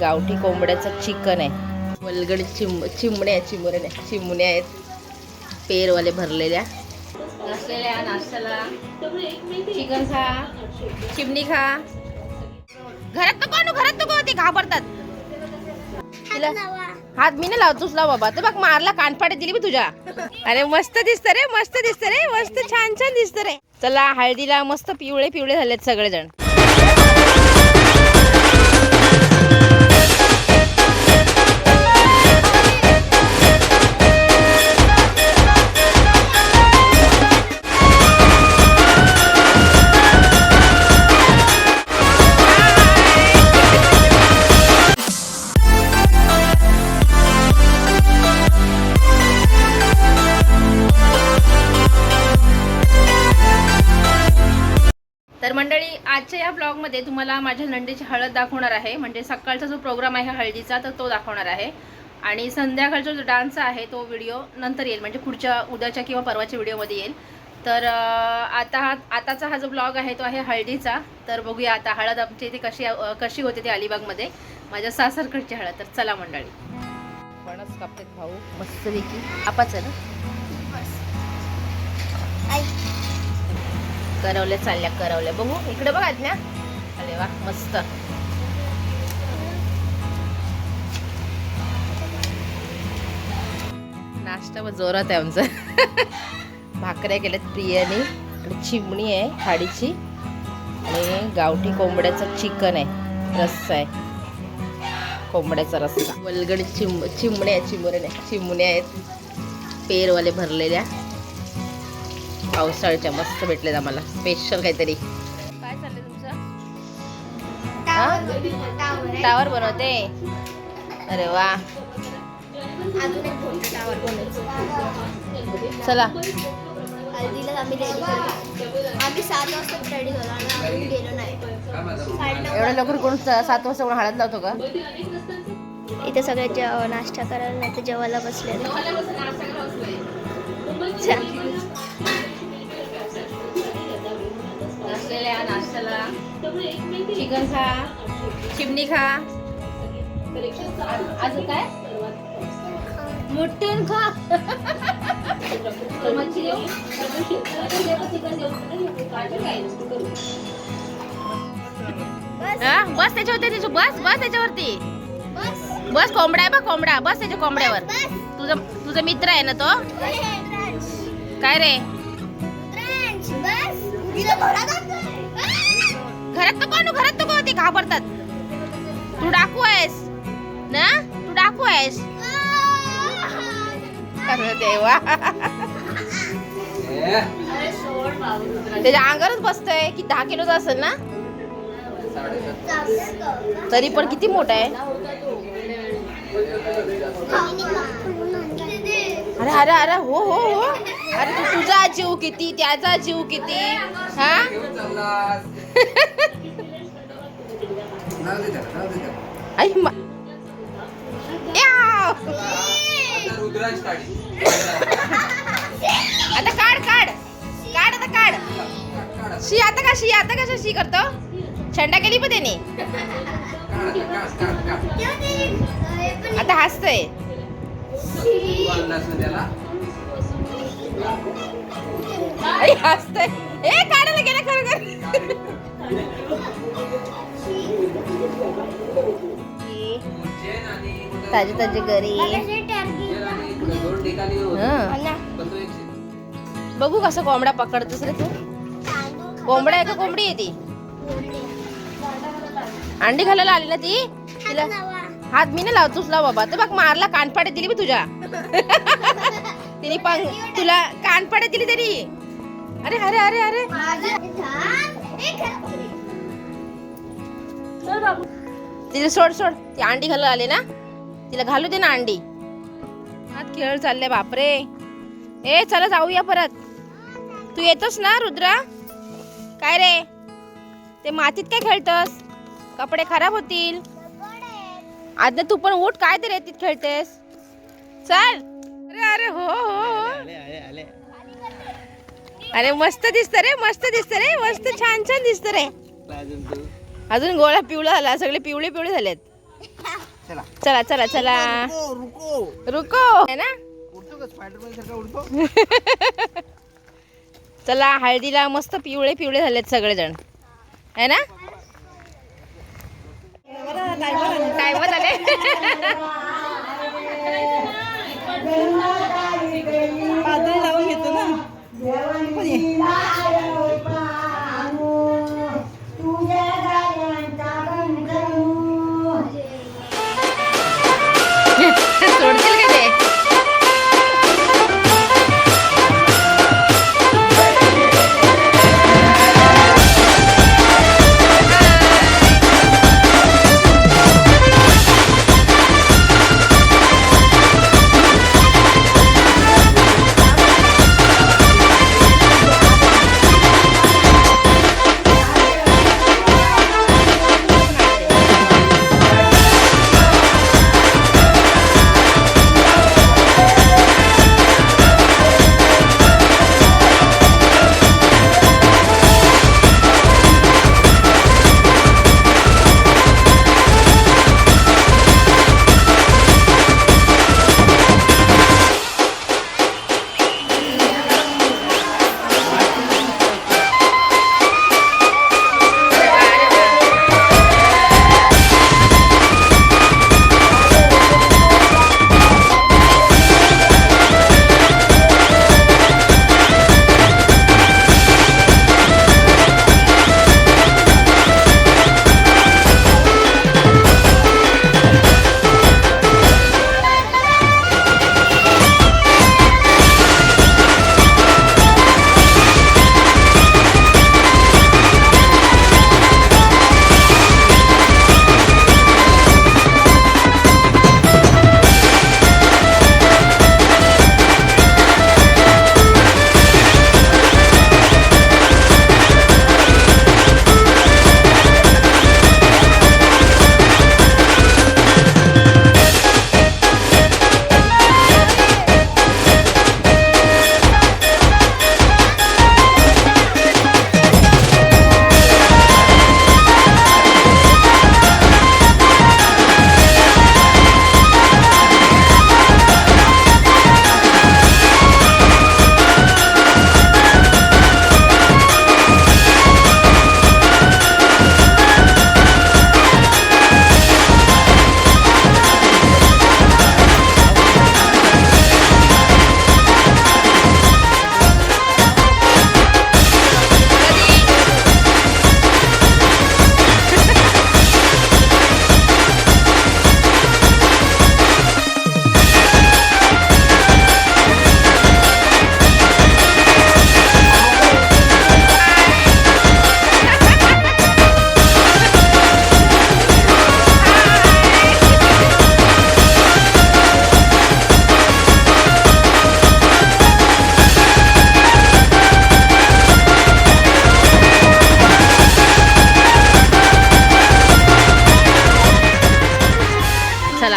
गावठी कोंबड्याचं चिकन आहे. वलगड चिम चिमण्या चिमऱ्या नाही चिमण्या आहेत. पेरवाले भरलेल्या. नसलेल्या नाश्त्याला. चिकन खा. चिमणी खा. घरात नको आणू घरात नको ते घाबरतात. तिला हात मी नाही लावतोच लाव बाबा. तर बघ मारला कानफाटे दिली मी तुझ्या. अरे मस्त दिसत रे मस्त दिसत रे मस्त छान छान दिसत रे. चला हळदीला मस्त पिवळे पिवळे झालेत सगळेजण. या ब्लॉगमध्ये तुम्हाला माझ्या नंदीची हळद दाखवणार आहे. म्हणजे सकाळचा जो प्रोग्राम आहे हळदीचा तर तो दाखवणार आहे. आणि संध्याकाळचा जो डान्स आहे तो व्हिडिओ नंतर येईल. म्हणजे पुढच्या उद्याच्या किंवा परवाच्या व्हिडिओमध्ये येईल. तर आता हा आताचा हा जो ब्लॉग आहे तो आहे हळदीचा. तर बघूया आता हळद आमच्या इथे कशी कशी होते ती अलिबागमध्ये माझ्या सासरकडची हळद. तर चला मंडळी. फणस कापतेत भाऊ. मस्तपैकी आपाच ना? करवल्या चालल्या करवल्या. बघू इकडे बघ आज्ञा अरे वा मस्त. नाश्ता व जोरात आहे आमचा. भाकऱ्या केल्यात प्रियाने चिमणी आहे खाडीची आणि गावठी कोंबड्याचं चिकन आहे रस्सा आहे. कोंबड्याचा रस्सा. वलगड चिम चिमण्या चिमऱ्या नाही चिमण्या आहेत. पेरवाले भरलेल्या. पावसाळ्याच्या मस्त भेटलेत आम्हाला. स्पेशल काहीतरी. हा? टावर बनवते. अरे वा. चला. एवढ्या लवकर कोण सात वाजता कोण हळद लावतो का? इथे सगळे जेव नाश्ता करायला नाही तर जेवायला बसले नसलेल्या नाश्त्याला. चिकन खा चिमणी खा. अजून काय? मटण खा. मच्छी देऊ? हा, बस त्याच्यावरती त्याच्या बस बस त्याच्यावरती. बस कोंबडा आहे बा कोंबडा. बस त्याच्या कोंबड्यावर. तुझा तुझा मित्र आहे ना तो? काय रे? घरात नको आणू घरात नको ते घाबरतात. तू डाकू आहेस ना? तू डाकू आहेस. अरे देवा. त्याच्या अंगावरच बसतोय की दहा किलोचा असेल ना? तरी पण किती मोठा आहे? अरे अरे अरे हो हो हो. अरे तू तुझा जीव किती त्याचा जीव किती? हा? आई मा- आता काढ काढ. काढ आता काढ. शी आता का शी आता कशा शी करतो? छंडा केली पण त्याने. आता हसतय. हसतय. ए काढायला गेलं खरं खर. ताजे ताजे घरी. बघू कसं कोंबडा पकडतोस रे तू. कोंबडा आहे का कोंबडी आहे ती. अंडी घालायला आली ना ती? तिला हात मी नाही लावतोच लाव बाबा. तर बघ मारला कानफाटे दिली मी तुझ्या. तिने पण तुला कानफाटे दिली तरी. अरे अरे अरे अरे. तिला सोड सोड. ती अंडी घालायला आली ना? तिला घालू दे ना अंडी. हात खेळ चालले बापरे. ए चला जाऊया परत. तू येतोस ना रुद्रा? काय रे? ते मातीत काय खेळतस? कपडे खराब होतील. आता तू पण उठ काय ते रेतीत खेळतेस? चल. अरे अरे हो हो हो. अरे मस्त दिसत रे मस्त दिसत रे मस्त छान छान दिसत रे. अजून गोळा पिवळा झाला सगळे पिवळे पिवळे झालेत. चला. चला चला चला. रुको है ना? चला हळदीला मस्त पिवळे पिवळे झालेत सगळेजण. है ना? काय मत आले पातळी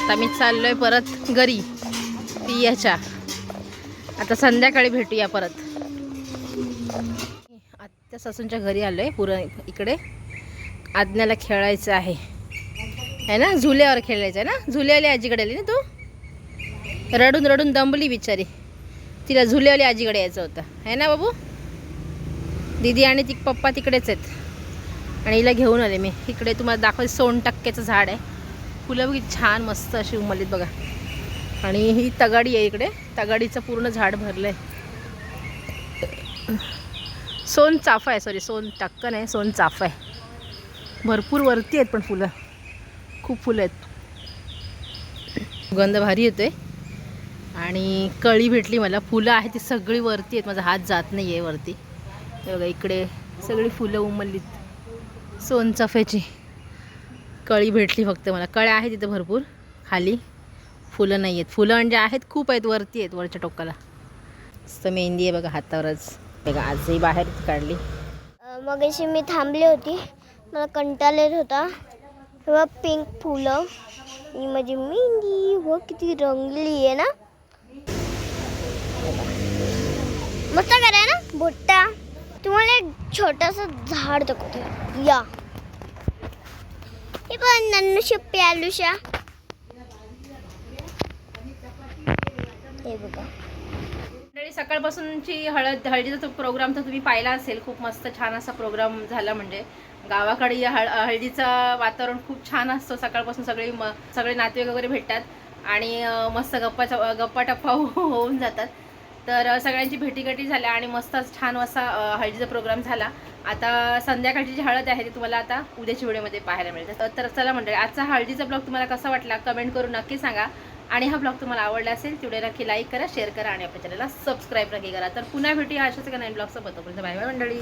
आता मी चाललोय परत घरी. पियाच्या आता संध्याकाळी भेटूया परत. आत्या सासूंच्या घरी आलोय पुरण इकडे. आज्ञाला खेळायचं आहे. है ना? झुल्यावर खेळायचं आहे ना? झुल्यावाली आजीकडे आली ना तू? रडून रडून दंबली बिचारी. तिला झुल्यावाली आजीकडे यायचं होतं. है ना बाबू? दीदी आणि ती पप्पा तिकडेच आहेत. आणि हिला घेऊन आले मी. इकडे तुम्हाला दाखवते सोन टक्क्याचं झाड आहे. फुलं बघ छान मस्त अशी उमलीत बघा. आणि ही तगाडी आहे इकडे. तगाडीचं पूर्ण झाड भरलं आहे सोन चाफा आहे सॉरी सोन टक्कन आहे सोन चाफा आहे. भरपूर वरती आहेत पण फुलं. खूप फुलं आहेत. गंध भारी येतोय. आणि कळी भेटली मला. फुलं आहेत ती सगळी वरती आहेत. माझा हात जात नाही आहे वरती बघा इकडे सगळी फुलं उमललीत. सोनचाफ्याची कळी भेटली फक्त मला. कळ्या आहेत तिथं भरपूर खाली. फुलं नाही आहेत. फुलं म्हणजे आहेत खूप आहेत वरती आहेत वरच्या टोकाला. मस्त मेहंदी आहे बघा हातावरच. बघा आजही बाहेर काढली. मग अशी मी थांबली होती. मला कंटाळा येत होता. तेव्हा पिंक फुलं ही माझी मेहंदी. हो किती रंगली आहे ना? मस्त कराय ना? भुट्टा तुम्हाला एक छोटंसं झाड दाखवते. या. पण नन्नू शिप्पी आलुशा हे बघा सकाळपासूनची हळद हळदीचा प्रोग्राम तर तुम्ही पाहिला असेल. खूप मस्त छान असा प्रोग्राम झाला म्हणजे. गावाकडे या हळ हळदीचं वातावरण खूप छान असतं. सकाळपासून सगळे म सगळे नातेवाईक वगैरे भेटतात. आणि मस्त गप्पा गप्पा टप्पा होऊन जातात. तर सगळ्यांची भेटीगाठी झाल्या आणि मस्तच छान असा हळदीचा प्रोग्राम झाला. आता संध्याकाळची जी हळद आहे ती तुम्हाला आता उद्याच्या व्हिडिओमध्ये पाहायला मिळते तर- चला मंडळी आजचा हळदीचा ब्लॉग तुम्हाला कसा वाटला कमेंट करून नक्की सांगा. आणि हा ब्लॉग तुम्हाला आवडला असेल तेवढे नक्की लाईक करा शेअर करा आणि आपल्या चॅनलला सबस्क्राईब नक्की करा. तर पुन्हा भेटूया अशाच एका नवीन ब्लॉगसोबत तोपर्यंत बाय बाय मंडळी.